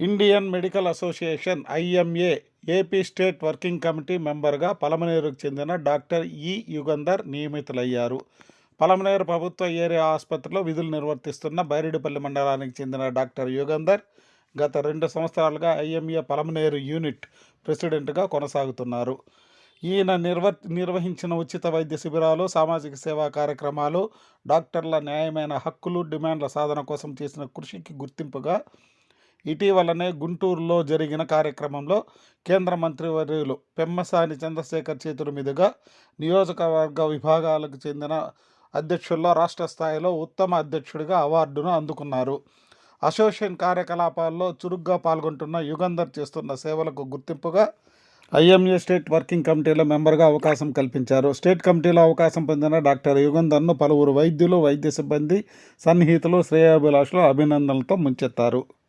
Indian Medical Association IMA AP state working committee మెంబర్గా పలమనేరుకు చెందిన డాక్టర్ ఈ యుగంధర్ నియమితులయ్యారు. పలమనేరు ప్రభుత్వ ఏరియా ఆసుపత్రిలో విధులు నిర్వర్తిస్తున్న బైరెడ్డిపల్లి మండలానికి చెందిన డాక్టర్ యుగంధర్ గత రెండు సంవత్సరాలుగా ఐఎంఏ పలమనేరు యూనిట్ ప్రెసిడెంట్గా కొనసాగుతున్నారు. ఈయన నిర్వ నిర్వహించిన ఉచిత వైద్య శిబిరాలు సామాజిక సేవా కార్యక్రమాలు డాక్టర్ల న్యాయమైన హక్కులు డిమాండ్ల సాధన కోసం చేసిన కృషికి గుర్తింపుగా ఇటీవలనే గుంటూరులో జరిగిన కార్యక్రమంలో కేంద్ర మంత్రివర్యులు పెమ్మసాని చంద్రశేఖర్ చేతుల మీదుగా నియోజకవర్గ విభాగాలకు చెందిన అధ్యక్షుల్లో రాష్ట్ర స్థాయిలో ఉత్తమ అధ్యక్షుడిగా అవార్డును అందుకున్నారు. అసోసియేషన్ కార్యకలాపాల్లో చురుగ్గా పాల్గొంటున్న యుగంధర్ చేస్తున్న సేవలకు గుర్తింపుగా ఐఎంఏ స్టేట్ వర్కింగ్ కమిటీలో మెంబర్గా అవకాశం కల్పించారు. స్టేట్ కమిటీలో అవకాశం పొందిన డాక్టర్ యుగంధర్ను పలువురు వైద్యులు వైద్య సిబ్బంది సన్నిహితులు శ్రేయాభిలాషులు అభినందనలతో ముంచెత్తారు.